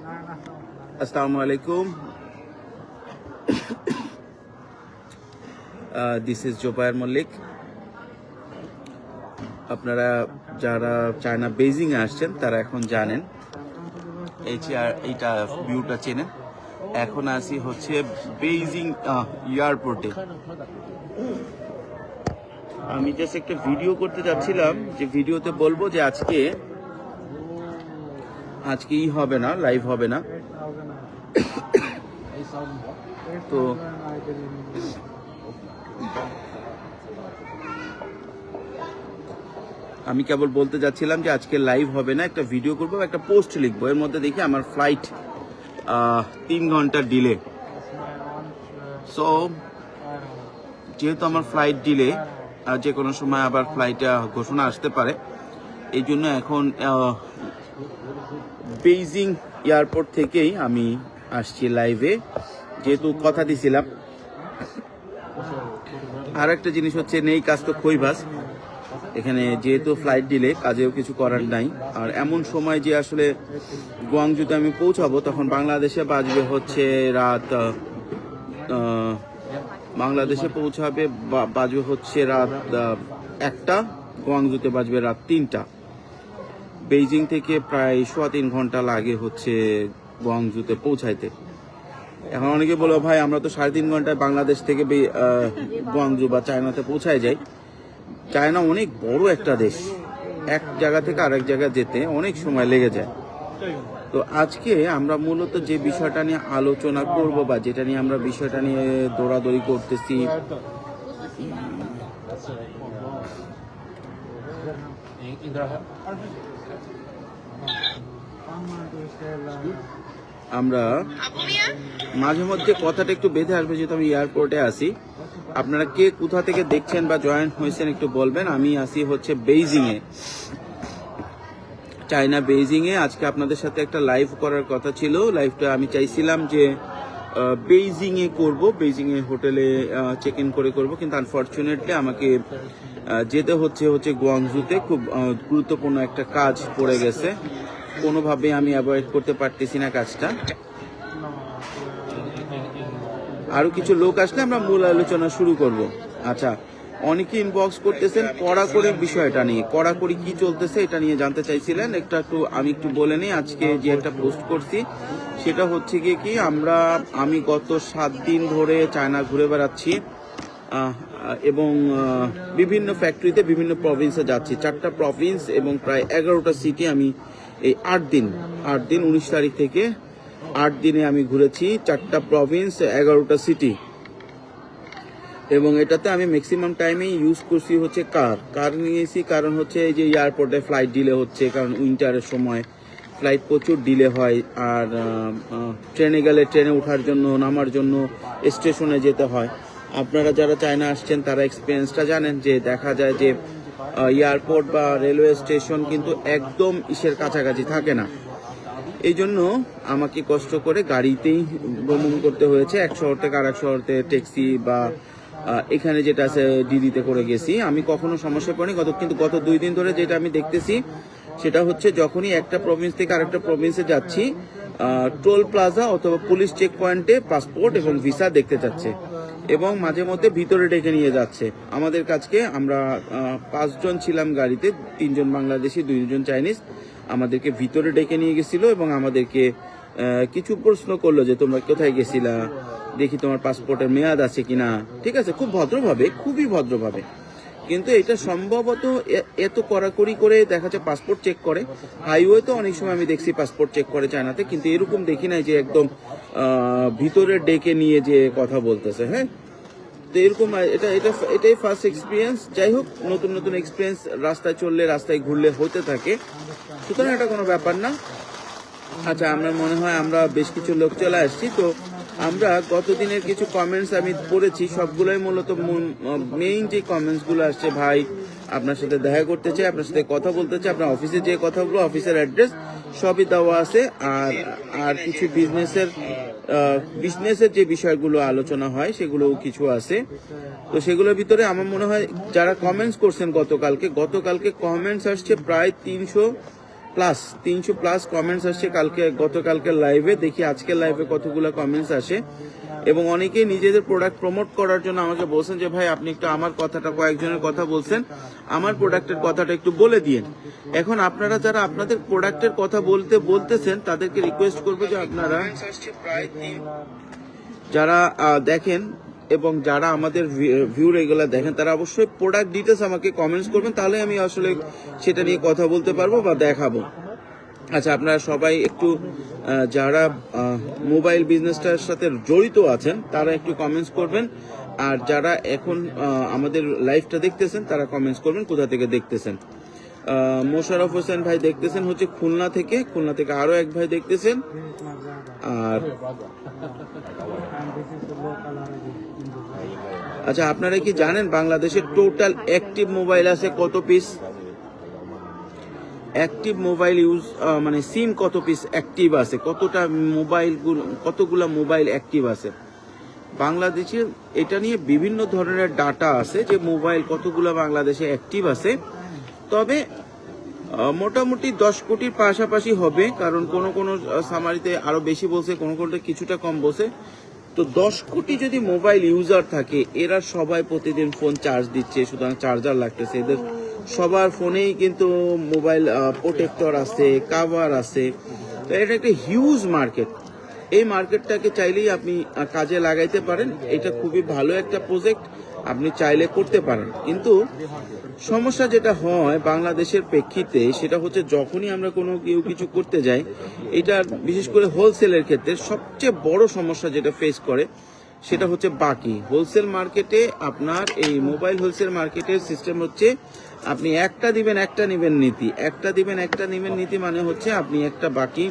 আসসালামু আলাইকুম this is জোবায়ার Mallick আপনারা যারা চায়না বেজিং আসছেন, তারা এখন জানেন। এইটা ভিউটা চেনেন। এখন আসি হচ্ছে বেইজিং এয়ারপোর্টে আমি জাস্ট একটা ভিডিও করতে যাচ্ছিলাম, যে ভিডিওতে বলব যে আজকে আজকে ই হবে না লাইভ হবে না। তো আমি কেবল বলতে যাচ্ছিলাম যে আজকে লাইভ হবে না, একটা ভিডিও করব একটা পোস্ট লিখব। এর মধ্যে দেখি আমার ফ্লাইট তিন ঘণ্টা ডিলে সো যেহেতু আমার ফ্লাইট ডিলে যে কোনো সময় আবার ফ্লাইটে ঘোষণা আসতে পারে, এই জন্য এখন বেইজিং এয়ারপোর্ট থেকেই আমি আসছি লাইভে যেহেতু কথা দিছিলাম। আর একটা জিনিস হচ্ছে, নেই কাজ তো খইবাস এখানে যেহেতু ফ্লাইট দিলে কাজেও কিছু করার নাই। আর এমন সময় যে আসলে গুয়াংজুতে আমি পৌঁছাবো, তখন বাংলাদেশে বাজবে হচ্ছে রাত বাংলাদেশে পৌঁছাবে বাজবে হচ্ছে রাত একটা, গুয়াংজুতে বাজবে রাত তিনটা। বেইজিং থেকে প্রায় সোয়া তিন ঘণ্টা লাগে হচ্ছে গুয়াংজুতে পৌঁছাইতে। এখন অনেকে বলো, ভাই, আমরা তো সাড়ে তিন ঘন্টায় বাংলাদেশ থেকে গুয়াংজু বা চায়নাতে পৌঁছায় যাই। চায়না অনেক বড় একটা দেশ। এক জায়গা থেকে আরেক জায়গায় যেতে অনেক সময় লেগে যায়। তো আজকে আমরা মূলত যে বিষয়টা নিয়ে আলোচনা করব বা যেটা নিয়ে আমরা বিষয়টা নিয়ে দৌড়াদৌড়ি করতেছি আমরা মাঝে মধ্যে কথাটা একটু বেঁধে আসবে, যেহেতু আমি এয়ারপোর্টে আসি আপনারা কে কোথা থেকে দেখছেন বা জয়েন হয়েছেন একটু বলবেন। আমি আসি হচ্ছে বেইজিং এ চায়না বেইজিং এ আজকে আপনাদের সাথে একটা লাইভ করার কথা ছিল। লাইভটা আমি চাইছিলাম যে বেইজিং এ করব। বেইজিং এ হোটেলে চেক ইন করে করব। কিন্তু আনফরচুনেটলি আমাকে যেতে হচ্ছে হচ্ছে গুয়াংজুতে খুব গুরুত্বপূর্ণ একটা কাজ পড়ে গেছে। কোনোভাবে আমি অ্যাভয়েড করতে পারতেছি না কাজটা। আরও কিছু লোক আসলে আমরা মূল আলোচনা শুরু করব। আচ্ছা অনেকে ইনবক্স করতেছেন কড়াকড়ির বিষয়টা নিয়ে। কড়াকড়ি কি চলতেছে এটা নিয়ে জানতে চাইছিলেন। একটা একটু, আমি একটু বলে নিই, আজকে যে একটা পোস্ট করছি, সেটা হচ্ছে গিয়ে কি আমরা, আমি গত সাত দিন ধরে চায়না ঘুরে বেড়াচ্ছি এবং বিভিন্ন ফ্যাক্টরিতে বিভিন্ন প্রভিন্সে যাচ্ছি। চারটা প্রভিন্স এবং প্রায় এগারোটা সিটি আমি এই আট দিন আট দিন, উনিশ তারিখ থেকে আট দিনে আমি ঘুরেছি চারটা প্রভিন্স এগারোটা সিটি এবং এটাতে আমি ম্যাক্সিমাম টাইমে ইউজ করছি হচ্ছে কার কার নিয়েছি কারণ হচ্ছে এই যে এয়ারপোর্টে ফ্লাইট ডিলে হচ্ছে, কারণ উইন্টারের সময় ফ্লাইট প্রচুর ডিলে হয় আর ট্রেনে গেলে ট্রেনে ওঠার জন্য, নামার জন্য স্টেশনে যেতে হয়। আপনারা যারা চায়না আসছেন, তারা এক্সপিরিয়েন্সটা জানেন যে দেখা যায় যে এয়ারপোর্ট বা রেলওয়ে স্টেশন কিন্তু একদম ইসের কাছাকাছি থাকে না। এই জন্য আমাকে কষ্ট করে গাড়িতেই ভ্রমণ করতে হয়েছে। এক শহর থেকে আর এক শহরতে ট্যাক্সি বা এখানে যেটা আছে দিদিতে করে গেছি। আমি কখনো সমস্যা পড়িনি। গত, কিন্তু গত দুই দিন ধরে যেটা আমি দেখতেছি, সেটা হচ্ছে যখনই একটা প্রভিন্স থেকে আরেকটা প্রভিন্সে যাচ্ছি টোল প্লাজা অথবা পুলিশ চেক পয়েন্টে পাসপোর্ট এবং ভিসা দেখতে যাচ্ছে এবং মাঝে মধ্যে ভিতরে ডেকে নিয়ে যাচ্ছে। আমাদের কাছকে আমরা পাঁচজন ছিলাম গাড়িতে, তিনজন বাংলাদেশি, দুইজন চাইনিজ। আমাদেরকে ভিতরে ডেকে নিয়ে গেছিল এবং আমাদেরকে কিছু প্রশ্ন করল যে, তোমরা কোথায় গেছিলা? দেখি তোমার পাসপোর্টের মেয়াদ আছে কিনা? ঠিক আছে? খুব ভদ্রভাবে, খুবই ভদ্রভাবে। কিন্তু এটা সম্ভবত এত কড়াকড়ি করে দেখা যাচ্ছে পাসপোর্ট চেক করে। হাইওয়ে তো অনেক সময় আমি দেখছি পাসপোর্ট চেক করে চায়নাতে, কিন্তু এরকম দেখি নাই যে একদম ভিতরে ডেকে নিয়ে যে কথা বলতেছে হ্যাঁ? তো এরকম, এটা এটা, এটাই ফার্স্ট এক্সপিরিয়েন্স যাই হোক, নতুন নতুন এক্সপিরিয়েন্স রাস্তায় চললে, রাস্তায় ঘুরলে হতে থাকে। সুতরাং এটা কোনো ব্যাপার না। আচ্ছা আমরা মনে হয় আমরা বেশ কিছু লোক চলে আসছি, তো আমরা গত দিনের কিছু কমেন্টস আমি পড়েছি, সবগুলোই মূলত মেইন যে কমেন্টসগুলো আসছে, ভাই আপনার সাথে দেখা করতে চাই, আপনার সাথে কথা বলতে চাই, আপনার অফিসে যে কথাগুলো অফিসের অ্যাড্রেস সবই দেওয়া আছে। আর আর কিছু বিজনেসের বিজনেসের যে বিষয়গুলো আলোচনা হয়, সেগুলোও কিছু আছে। তো সেগুলোর ভিতরে আমার মনে হয়, যারা কমেন্টস করছেন গতকালকে গতকালকে কমেন্টস আসছে প্রায় তিনশো প্লাস তিনশো প্লাস কমেন্টস আসছে কালকে গতকালকে লাইভে দেখি আজকের লাইভে কতগুলো কমেন্টস আসে। এবং অনেকেই নিজেদের প্রোডাক্ট প্রমোট করার জন্য আমাকে বলছেন যে ভাই আপনি একটু আমার কথাটা কয়েকজনের কথা বলছেন। আমার প্রোডাক্টের কথাটা একটু বলে দিন এখন আপনারা যারা আপনাদের প্রোডাক্টের কথা বলতে বলতেছেন তাদেরকে রিকোয়েস্ট করব যে আপনারা যারা দেখেন এবং যারা আমাদের ভিউ রেগুলার দেখেন, তারা অবশ্যই প্রোডাক্ট ডিটেলস আমাকে কমেন্টস করবেন, তাহলে আমি আসলে সেটা নিয়ে কথা বলতে পারব বা দেখাবো। আচ্ছা আপনারা সবাই একটু যারা মোবাইল বিজনেসটার সাথে জড়িত আছেন, তারা একটু কমেন্টস করবেন। আর যারা এখন আমাদের লাইভটা দেখতেছেন, তারা কমেন্টস করবেন, কোথা থেকে দেখতেছেন। আহ, মোশাররফ হোসেন ভাই দেখতেছেন হচ্ছে খুলনা থেকে খুলনা থেকে আরও এক ভাই দেখতেছেন। আর আচ্ছা আপনারা কি জানেন বাংলাদেশের টোটাল অ্যাক্টিভ মোবাইল আছে কত পিস অ্যাক্টিভ মোবাইল ইউজ মানে সিম কত পিস অ্যাক্টিভ আছে? কতটা মোবাইল কতগুলা মোবাইল অ্যাক্টিভ আছে? বাংলাদেশের এটা নিয়ে বিভিন্ন ধরনের ডাটা আছে যে মোবাইল কতগুলো বাংলাদেশে অ্যাক্টিভ আছে। তবে মোটামুটি দশ কোটির পাশাপাশি হবে, কারণ কোন কোন সামারিতে আরও বেশি বলছে, কোন কোনটা কিছুটা কম বলছে। তো দশ কোটি যদি মোবাইল ইউজার থাকে, এরা সবাই প্রতিদিন ফোন চার্জ দিচ্ছে, সুতরাং চার্জার লাগতেছে। এদের সবার ফোনেই কিন্তু মোবাইল প্রোটেক্টর আছে কাভার আছে। তো এটা একটা হিউজ মার্কেট এই মার্কেটটাকে চাইলেই আপনি কাজে লাগাইতে পারেন। এটা খুবই ভালো একটা প্রজেক্ট আপনি চাইলে করতে পারেন। কিন্তু সমস্যা যেটা হয় বাংলাদেশের প্রেক্ষিতে, সেটা হচ্ছে যখনই আমরা কোনো কেউ কিছু করতে যাই, এটা বিশেষ করে হোলসেলের ক্ষেত্রে সবচেয়ে বড় সমস্যা যেটা ফেস করে, সেটা হচ্ছে বাকি। হোলসেল মার্কেটে আপনার এই মোবাইল হোলসেল মার্কেটের সিস্টেম হচ্ছে, আপনি একটা দিবেন, একটা নিবেন নীতি। একটা দিবেন, একটা নিবেন নীতি মানে হচ্ছে আপনি একটা বাকি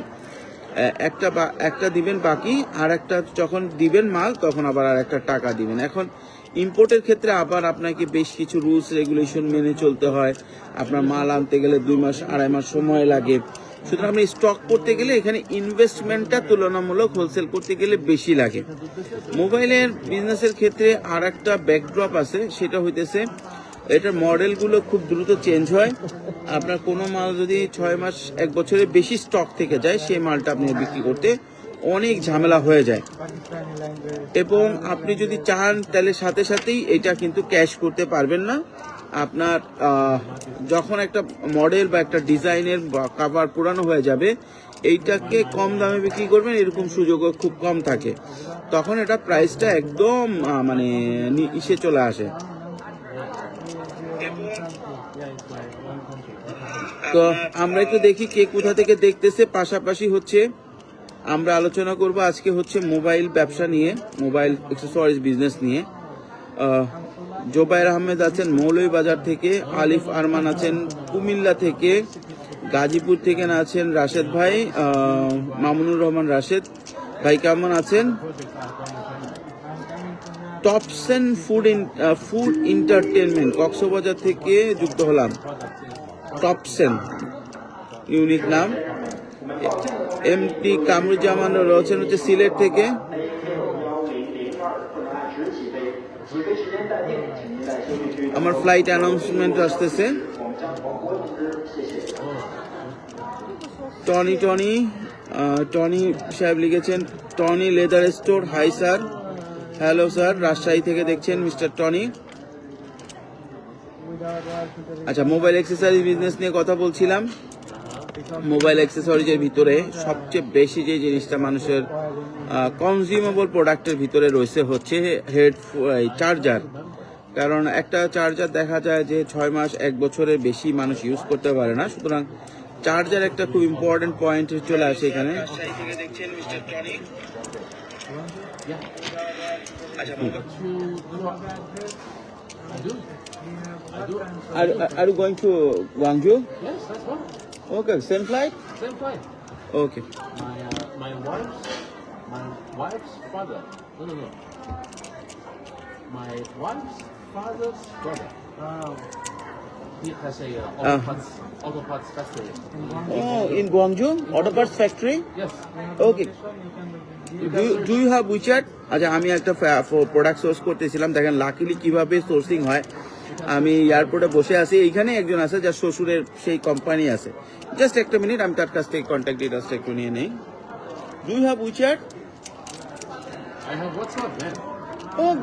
একটা বা, একটা দিবেন বাকি, আর একটা যখন দিবেন মাল, তখন আবার আর একটা টাকা দিবেন। এখন ইম্পোর্টের ক্ষেত্রে আবার আপনাকে বেশ কিছু রুলস রেগুলেশন মেনে চলতে হয়। আপনার মাল আনতে গেলে দুই মাস, আড়াই মাস সময় লাগে। সুতরাং আপনি স্টক করতে গেলে এখানে ইনভেস্টমেন্টটা তুলনামূলক হোলসেল করতে গেলে বেশি লাগে। মোবাইলের বিজনেসের ক্ষেত্রে আর একটা ব্যাকড্রপ আছে, সেটা হইতেছে, এটার মডেলগুলো খুব দ্রুত চেঞ্জ হয়। আপনার কোনো মাল যদি ছয় মাস, এক বছরের বেশি স্টক থেকে যায়, সেই মালটা আপনি বিক্রি করতে অনেক ঝামেলা হয়ে যায়। এবং আপনি যদি চান তাহলে সাথে সাথেই এটা কিন্তু ক্যাশ করতে পারবেন না। আপনার যখন একটা মডেল বা একটা ডিজাইনের কাভার পুরানো হয়ে যাবে, এইটাকে কম দামে বিক্রি করবেন, এরকম সুযোগও খুব কম থাকে। তখন এটা প্রাইসটা একদম মানে ইসে চলে আসে। তো আমরা একটু দেখি কে কোথা থেকে দেখতেছে। পাশাপাশি হচ্ছে আমরা আলোচনা করব আজকে হচ্ছে মোবাইল ব্যবসা নিয়ে, মোবাইল অ্যাক্সেসরিজ বিজনেস নিয়ে। জোবাইর আহমেদ আছেন মৌলভীবাজার থেকে, আলিফ আরমান আছেন কুমিল্লা থেকে, গাজীপুর থেকে আছেন রাশেদ ভাই মামুনুর রহমান রাশেদ ভাই কেমন আছেন? টপসেন ফুড ফুড এন্টারটেনমেন্ট কক্সবাজার থেকে যুক্ত হলাম। টপসেন ইউনিক নাম। এম টি কামরুজ্জামান রয়েছেন হচ্ছে সিলেট থেকে। আমার ফ্লাইট অ্যানাউন্সমেন্ট আসতেছে। টনি টনি টনি সাহেব লিখেছেন, Tony leather store, hi sir. Hello sir, Rajshahi থেকে দেখছেন মিস্টার টনি। আচ্ছা মোবাইল অ্যাক্সেসরিজ বিজনেস নিয়ে কথা বলছিলাম। মোবাইল অ্যাক্সেসরিজের ভিতরে সবচেয়ে বেশি যে জিনিসটা মানুষের কনজিউমেবল প্রোডাক্টের ভিতরে রয়েছে হচ্ছে হেড চার্জার কারণ একটা চার্জার দেখা যায় যে ছয় মাস, এক বছরের বেশি মানুষ ইউজ করতে পারে না। সুতরাং চার্জার একটা খুব ইম্পর্টেন্ট পয়েন্ট চলে আসে এখানে। আর আর going to Guangzhou. Okay same flight Same flight. Okay My uh, my wife's my wife's father. No, no, no. My wife's father's brother. He has a uh, auto Uh. parts auto parts factory. Oh, in Guangzhou, auto parts factory. Yes. Okay. Do you, do you have WeChat? আচ্ছা আমি একটা product source করতেছিলাম দেখেন luckily কিভাবে sourcing হয় আমি এয়ারপোর্টে বসে আছি। এইখানে একজন আছে যার শ্বশুরের সেই কোম্পানি আছে। জাস্ট একটা মিনিট আমি তার কাছ থেকে কন্ট্যাক্ট ডিটেলসটা একটু নিয়ে নেই। Do you have WeChat I have WhatsApp man oh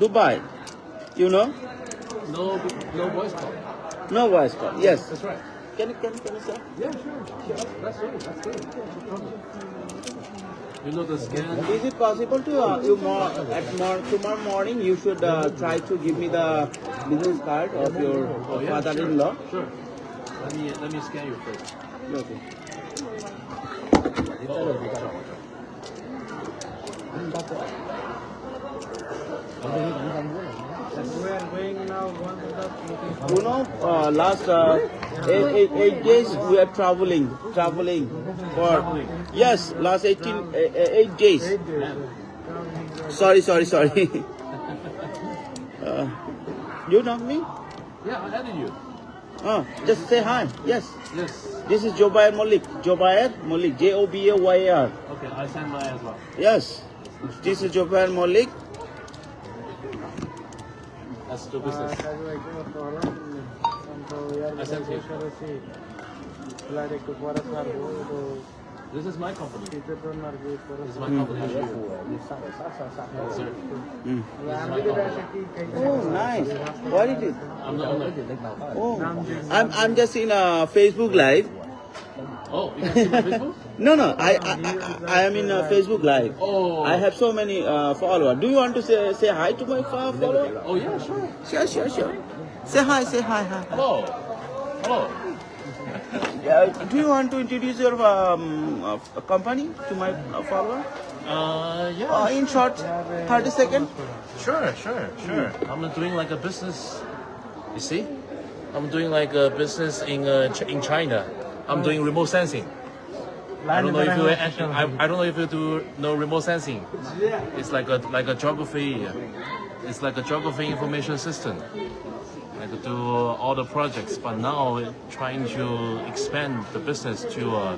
Dubai you know no voice call no voice call yes Can you can you, can you say? Yeah, sure. That's, that's right. That's good. You know the scan. Is it possible to uh, you more at more tomorrow morning you should uh, try to give me the business card of your Oh, yeah, father-in-law? Sure. Let me let me scan your face. Okay. You know, uh, last uh, eight, eight, eight days we are traveling, traveling for yes, last 18, uh, eight days. Sorry, sorry, sorry. uh, you know me? Yeah, I added you. Oh, just say hi. Yes, Yes. this is Jobayer Malik. Jobayer Malik. J O B A Y A R. Okay, I send mine as well. Yes, this is Jobayer Malik. Let's do business. I sent you. This is my company. This is my company. Yes, sir. Mm. This is my company. Oh, nice. What it is? I'm the owner. Oh, I'm I'm just in a Facebook live. Oh, you can see my Facebook? No, no, I I, I, I am in a Facebook live. Oh. I have so many uh, followers. Do you want to say say hi to my fo- follower? Oh, yeah, sure. Sure, sure, sure. Say hi, say hi, hi. Hello. Hello. Uh, do you want to introduce your um, uh, company to my uh, follower? Uh, yeah. Uh, in short, 30 seconds. Sure, sure, sure. I'm doing like a business. You see, I'm doing like a business in uh, Ch- in China. I'm doing remote sensing. I don't know if you actually, I, I don't know if you do know remote sensing. It's like a like a geography. It's like a geography information system. Like do all the projects, but now trying to expand the business to uh,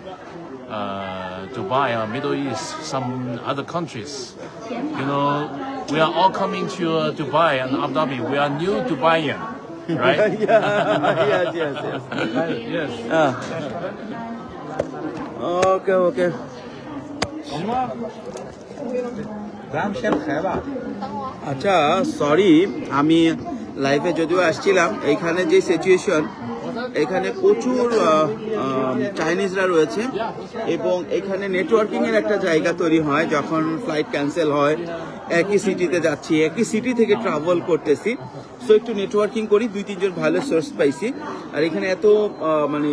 uh, Dubai, uh, Middle East, some other countries. You know, we are all coming to uh, Dubai and Abu Dhabi. We are new Dubaian, right? yes, yes, yes. yes. Ah. Okay, okay. আচ্ছা sorry আমি লাইফে যদিও আসছিলাম, এইখানে যে situation এখানে প্রচুর চাইনিজরা রয়েছে এবং এখানে নেটওয়ার্কিংয়ের একটা জায়গা তৈরি হয় যখন ফ্লাইট ক্যান্সেল হয়। একই সিটিতে যাচ্ছি, একই সিটি থেকে ট্রাভেল করতেছি। সো একটু নেটওয়ার্কিং করি, দুই, তিনজন ভালো সোর্স পাইছি। আর এখানে এত মানে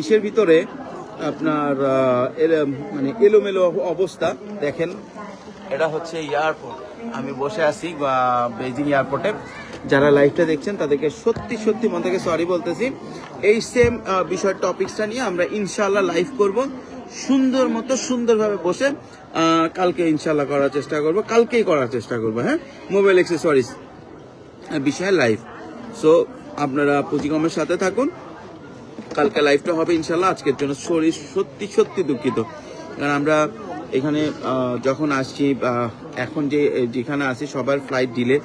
ইসের ভিতরে আপনার মানে এলোমেলো অবস্থা, দেখেন। এটা হচ্ছে এয়ারপোর্ট। আমি বসে আছি বেজিং এয়ারপোর্টে। যারা লাইভটা দেখছেন, তাদেরকে সত্যি সত্যি মন থেকে সরি বলতেছি। এই সেম বিষয় টপিকসটা নিয়ে আমরা ইনশাল্লাহ লাইভ করব। সুন্দর মতো, সুন্দরভাবে বসে কালকে ইনশাল্লাহ করার চেষ্টা করব। কালকেই করার চেষ্টা করব হ্যাঁ? মোবাইল এক্সেসরিজ বিষয়ে লাইভ সো আপনারা পুঁজিকমের সাথে থাকুন। কালকে লাইভটা হবে ইনশাল্লাহ, আজকের জন্য শরীর সত্যি সত্যি দুঃখিত। কারণ আমরা এখানে যখন আসছি এখন যে যেখানে আসি সবার ফ্লাইট ডিলে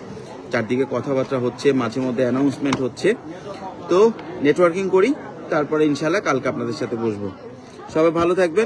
চারদিকে কথাবার্তা হচ্ছে, মাঝে মধ্যে অ্যানাউন্সমেন্ট হচ্ছে। তো নেটওয়ার্কিং করি, তারপরে ইনশাল্লাহ কালকে আপনাদের সাথে বসবো। সবাই ভালো থাকবেন।